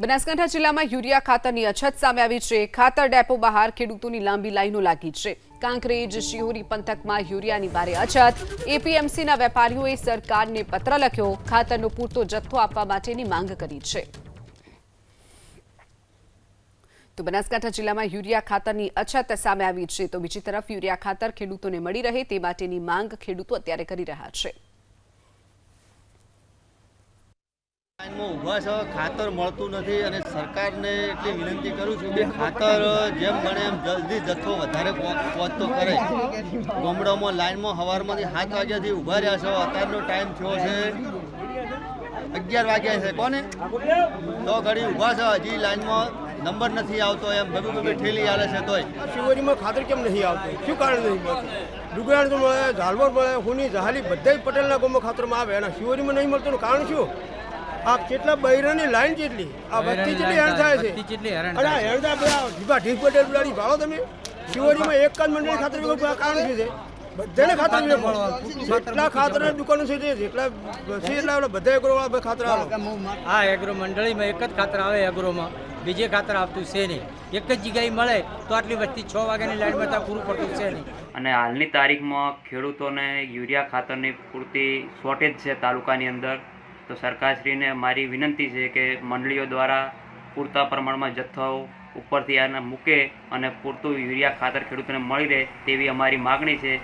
બનાસકાંઠા જિલ્લામાં યુરિયા ખાતરની અછત સામે આવી છે. ખાતર ડેપો બહાર ખેડૂતોની લાંબી લાઈનો લાગી છે. કાંકરેજ, શિહોરી પંથકમાં યુરિયાની ભારે અછત. એપીએમસીના વેપારીઓએ સરકારને પત્ર લખ્યો, ખાતરનો પૂરતો જથ્થો આપવા માટેની માંગ કરી છે. તો બનાસકાંઠા જિલ્લામાં યુરિયા ખાતરની અછત સામે આવી છે. તો બીજી તરફ યુરિયા ખાતર ખેડૂતોને મળી રહે તે માટેની માંગ ખેડૂતો અત્યારે કરી રહ્યા છે. લાઈનમાં ઊભા છો ખાતર મળતું નથી અને સરકારને એટલી વિનંતી કરું છું કે ખાતર જેમ બને એમ જલ્દી જથ્થો વધારે પહોંચ- પહોંચતો કરે. ગામડામાં લાઈનમાં સવારમાંથી સાત વાગ્યાથી ઊભા રહ્યા છો. અત્યારનો ટાઈમ થયો છે અગિયાર વાગ્યા છે. કોને? તો ઘડી ઊભા છો. હજી લાઈનમાં નંબર નથી આવતો એમ બબે બબે ઠેલી આવે છે તોય. શિવરીમાં ખાતર કેમ નહીં આવતું? શું કારણ નહીં મળતું ડુગરાણ તો મળે ઝાલવર મળે હુની જહાલી બધા પટેલના ગામમાં ખાતરમાં આવે અને શિવરીમાં નહીં મળતું કારણ શું? આ કેટલા બૈરાની લાઈન જેટલી આ બત્તી જેટલી હેરાન થાય છે. બત્તી હેરાન થાય બધા ઢીબા પટેલ બિલાડી ભાળો તમે. શિવરીમાં એક જ મંડળી ખાતર કારણ શું છે? બધાને ખાતર જેટલા ખાતર દુકાનો છે જેટલા છે એટલા બધા એગ્રો વાળા ખાતર આવે હા એગ્રો મંડળીમાં એક જ ખાતર આવે એગ્રોમાં. બીજે ખાતર આવતું છે નહીં. એક જ જગ્યાએ મળે તો આટલી વસ્તી છ વાગ્યાની લાઈનમાં ત્યાં પૂરું પડતું છે નહીં. અને હાલની તારીખમાં ખેડૂતોને યુરિયા ખાતરની પૂરતી શોર્ટેજ છે તાલુકાની અંદર. તો સરકારશ્રીને મારી વિનંતી છે કે મંડળીઓ દ્વારા પૂરતા પ્રમાણમાં જથ્થો ઉપરથી આને મૂકે અને પૂરતું યુરિયા ખાતર ખેડૂતોને મળી રહે તેવી અમારી માગણી છે.